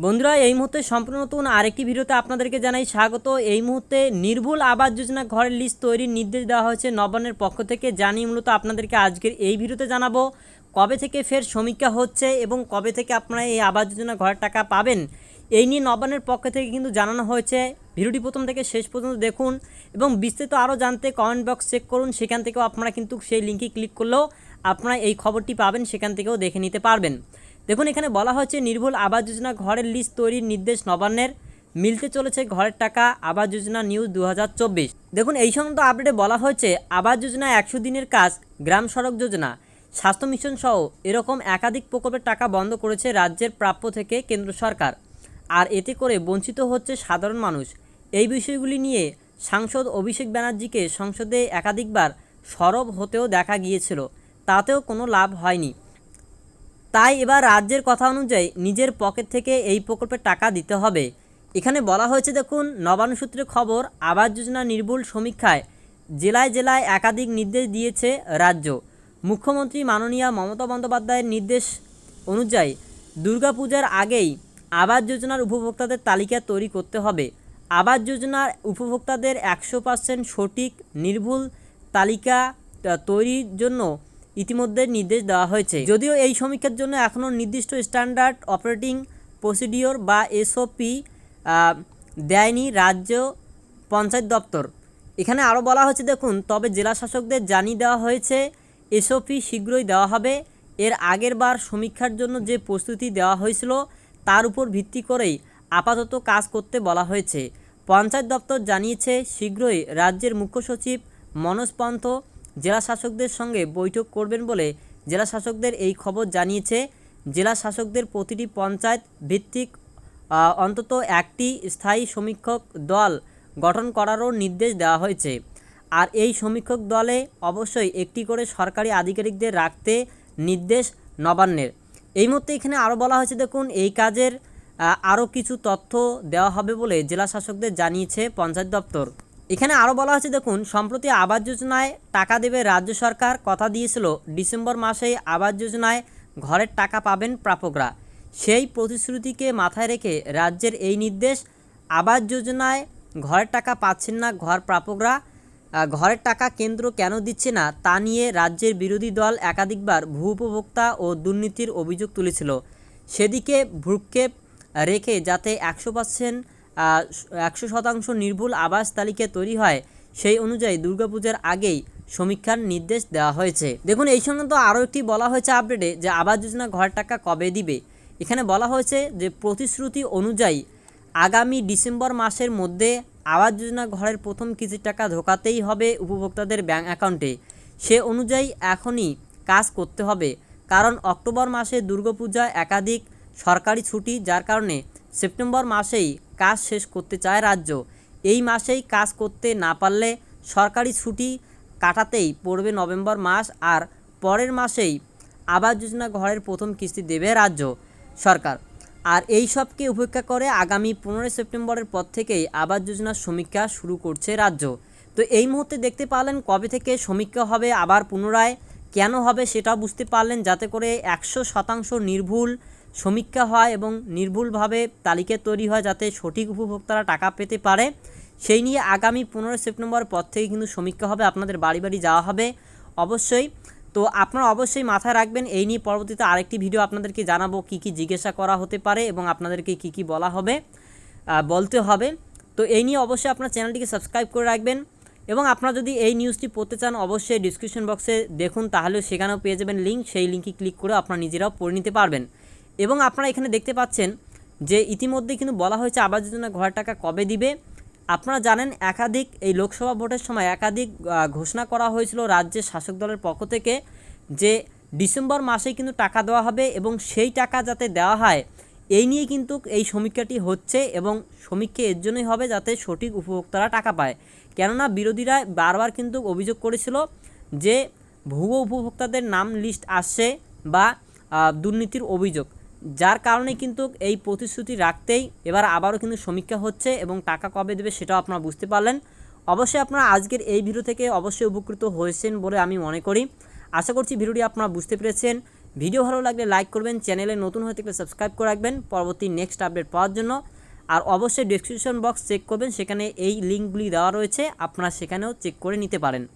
বন্ধুরা, এই মুহূর্তে সম্পূর্ণ নতুন আরেকটি ভিডিওতে আপনাদেরকে জানাই স্বাগত। এই মুহূর্তে নির্ভুল আবাস যোজনা ঘরের লিস্ট তৈরির নির্দেশ দেওয়া হয়েছে নবান্নের পক্ষ থেকে। জানি মূলত আপনাদেরকে আজকের এই ভিডিওতে জানাব, কবে থেকে ফের সমীক্ষা হচ্ছে এবং কবে থেকে আপনারা এই আবাস যোজনা ঘরের টাকা পাবেন? এই নিয়ে নবান্নের পক্ষ থেকে কিন্তু জানানো হয়েছে। ভিডিওটি প্রথম থেকে শেষ পর্যন্ত দেখুন এবং বিস্তারিত আরও জানতে কমেন্ট বক্স চেক করুন। সেখান থেকেও আপনারা কিন্তু সেই লিঙ্কে ক্লিক করলেও আপনারা এই খবরটি পাবেন, সেখান থেকেও দেখে নিতে পারবেন। দেখুন, এখানে বলা হয়েছে নির্ভুল আবাস যোজনা ঘরের লিস্ট তৈরির নির্দেশ নবান্নের। মিলতে চলেছে ঘরের টাকা, আবাস যোজনা নিউজ দু হাজার চব্বিশ। দেখুন, এই সংক্রান্ত আপডেটে বলা হয়েছে, আবাস যোজনা একশো দিনের কাজ, গ্রাম সড়ক যোজনা। স্বাস্থ্য মিশন সহ এরকম একাধিক প্রকল্পের টাকা বন্ধ করেছে রাজ্যের প্রাপ্য থেকে কেন্দ্র সরকার। আর এতে করে বঞ্চিত হচ্ছে সাধারণ মানুষ। এই বিষয়গুলি নিয়ে সাংসদ অভিষেক ব্যানার্জিকে সংসদে একাধিকবার সরব হতেও দেখা গিয়েছিল। তাতেও কোনো লাভ হয়নি। তাই এবার রাজ্যের কথা অনুযায়ী নিজের পকেট থেকে এই প্রকল্পের টাকা দিতে হবে। এখানে বলা হয়েছে, দেখুন, নবান্ন সূত্রে খবর, আবাস যোজনা নির্ভুল সমীক্ষায় জেলায় জেলায় একাধিক নির্দেশ দিয়েছে রাজ্য। মুখ্যমন্ত্রী মাননীয় মমতা বন্দ্যোপাধ্যায়ের নির্দেশ অনুযায়ী দুর্গাপূজার আগেই আবাস যোজনার উপভোক্তাদের তালিকা তৈরি করতে হবে। আবাস যোজনার উপভোক্তাদের একশো পার্সেন্ট সঠিক, নির্ভুল তালিকা তৈরির জন্য ইতিমধ্যে নির্দেশ দেওয়া হয়েছে। যদিও এই সমীক্ষার জন্য এখনও নির্দিষ্ট স্ট্যান্ডার্ড অপারেটিং প্রসিডিওর বা এসওপি দেয়নি রাজ্য পঞ্চায়েত দপ্তর। এখানে আরও বলা হয়েছে, দেখুন, তবে জেলা শাসকদের জানিয়ে দেওয়া হয়েছে, এসওপি শীঘ্রই দেওয়া হবে। এর আগের বার সমীক্ষার জন্য যে প্রস্তুতি দেওয়া হয়েছিল, তার উপর ভিত্তি করেই আপাতত কাজ করতে বলা হয়েছে। পঞ্চায়েত দপ্তর জানিয়েছে, শীঘ্রই রাজ্যের মুখ্য সচিব মনোজ পন্থ জেলা শাসকদের সঙ্গে বৈঠক করবেন বলে জেলা শাসকদের এই খবর জানিয়েছে। জেলা শাসকদের প্রতিটি পঞ্চায়েত ভিত্তিক অন্তত একটি স্থায়ী সমীক্ষক দল গঠন করারও নির্দেশ দেওয়া হয়েছে। আর এই সমীক্ষক দলে অবশ্যই একটি করে সরকারি আধিকারিকদের রাখতে নির্দেশ নবান্নের। এই মুহূর্তে এখানে আরও বলা হয়েছে, দেখুন, এই কাজের আরও কিছু তথ্য দেওয়া হবে বলে জেলা শাসকদের জানিয়েছে পঞ্চায়েত দপ্তর। এখানে আরও বলা হয়েছে, দেখুন, সম্প্রতি আবাস যোজনায় টাকা দেবে রাজ্য সরকার। কথা দিয়েছিল, ডিসেম্বর মাসেই আবাস যোজনায় ঘরের টাকা পাবেন প্রাপকরা। সেই প্রতিশ্রুতিকে মাথায় রেখে রাজ্যের এই নির্দেশ, আবাস যোজনায় ঘরের টাকা পাচ্ছেন না ঘর প্রাপকরা। ঘরের টাকা কেন্দ্র কেন দিচ্ছে না, তা নিয়ে রাজ্যের বিরোধী দল একাধিকবার ভূ উপভোক্তা ও দুর্নীতির অভিযোগ তুলেছিল। সেদিকে ভ্রুক্ষেপ রেখে যাতে একশো পার্সেন্ট একশো শতাংশ নির্ভুল আবাস তালিকা তৈরি হয়, সেই অনুযায়ী দুর্গাপূজার আগেই সমীক্ষার নির্দেশ দেওয়া হয়েছে। দেখুন, এই সংক্রান্ত আরও একটি বলা হয়েছে আপডেটে যে আবাস যোজনা ঘর টাকা কবে দিবে। এখানে বলা হয়েছে যে প্রতিশ্রুতি অনুযায়ী আগামী ডিসেম্বর মাসের মধ্যে আবাস যোজনা ঘরের প্রথম কিস্তির টাকা ঢোকাতেই হবে উপভোক্তাদের ব্যাঙ্ক অ্যাকাউন্টে। সে অনুযায়ী এখনই কাজ করতে হবে, কারণ অক্টোবর মাসে দুর্গাপূজা একাধিক সরকারি ছুটি, যার কারণে সেপ্টেম্বর মাসেই কাজ শেষ করতে চায় রাজ্য। এই মাসেই কাজ করতে না পারলে সরকারি ছুটি কাটাতেই পড়বে নভেম্বর মাস আর পরের মাসেই আবাস যোজনা ঘরের প্রথম কিস্তি দেবে রাজ্য সরকার। আর এই সবকে উপেক্ষা করে আগামী পনেরোই সেপ্টেম্বরের পর থেকেই আবাস যোজনার সমীক্ষা শুরু করছে রাজ্য। তো এই মুহূর্তে দেখতে পারলেন কবে থেকে সমীক্ষা হবে, আবার পুনরায় কেন হবে সেটা বুঝতে পারলেন, যাতে করে একশো শতাংশ নির্ভুল সমীক্ষা হয় এবং নির্ভুলভাবে তালিকা তৈরি হয় যাতে সঠিক উপভোক্তারা টাকা পেতে পারে। সেই নিয়ে আগামী পনেরোই সেপ্টেম্বর পর থেকে কিন্তু সমীক্ষা হবে, আপনাদের বাড়ি বাড়ি যাওয়া হবে। অবশ্যই। তো আপনারা অবশ্যই মাথায় রাখবেন, এই নিয়ে পরবর্তীতে আরেকটি ভিডিও আপনাদেরকে জানাব, কি কি জিজ্ঞাসা করা হতে পারে এবং আপনাদেরকে কি কি বলা হবে বলতে হবে। তো এই নিয়ে অবশ্যই আপনার চ্যানেলটিকে সাবস্ক্রাইব করে রাখবেন এবং আপনারা যদি এই নিউজটি পড়তে চান, অবশ্যই ডিসক্রিপশন বক্সে দেখুন, তাহলেও সেখানেও পেয়ে যাবেন লিঙ্ক সেই লিঙ্কে ক্লিক করে আপনারা নিজেরাও পড়ে নিতে পারবেন। এবং আপনারা এখানে দেখতে পাচ্ছেন যে ইতিমধ্যে কিন্তু বলা হয়েছে আবাস যোজনা ঘর টাকা কবে দিবে। আপনারা জানেন একাধিক এই লোকসভা ভোটের সময় একাধিক ঘোষণা করা হয়েছিল রাজ্যের শাসক দলের পক্ষ থেকে যে ডিসেম্বর মাসেই কিন্তু টাকা দেওয়া হবে এবং সেই টাকা যাতে দেওয়া হয়, এই নিয়ে কিন্তু এই সমীক্ষাটি হচ্ছে এবং সমীক্ষা এর জন্যই হবে যাতে সঠিক উপভোক্তারা টাকা পায়। কেননা বিরোধীরা বারবার কিন্তু অভিযোগ করেছিল যে ভুয়ো উপভোক্তাদের নাম লিস্ট আসছে বা দুর্নীতির অভিযোগ। যার কারণে কিন্তু এই প্রতিশ্রুতি রাখতেই এবার আবারও কিন্তু সমীক্ষা হচ্ছে এবং টাকা কবে দেবে সেটাও আপনারা বুঝতে পারলেন। অবশ্যই আপনারা আজকের এই ভিডিও থেকে অবশ্যই উপকৃত হয়েছেন বলে আমি মনে করি। আশা করছি ভিডিওটি আপনারা বুঝতে পেরেছেন। ভিডিও ভালো লাগলে লাইক করবেন, চ্যানেলে নতুন হয়ে থাকলে সাবস্ক্রাইব করে রাখবেন পরবর্তী নেক্সট আপডেট পাওয়ার জন্য। আর অবশ্যই ডেসক্রিপশন বক্স চেক করবেন, সেখানে এই লিঙ্কগুলি দেওয়া রয়েছে, আপনারা সেখানেও চেক করে নিতে পারেন।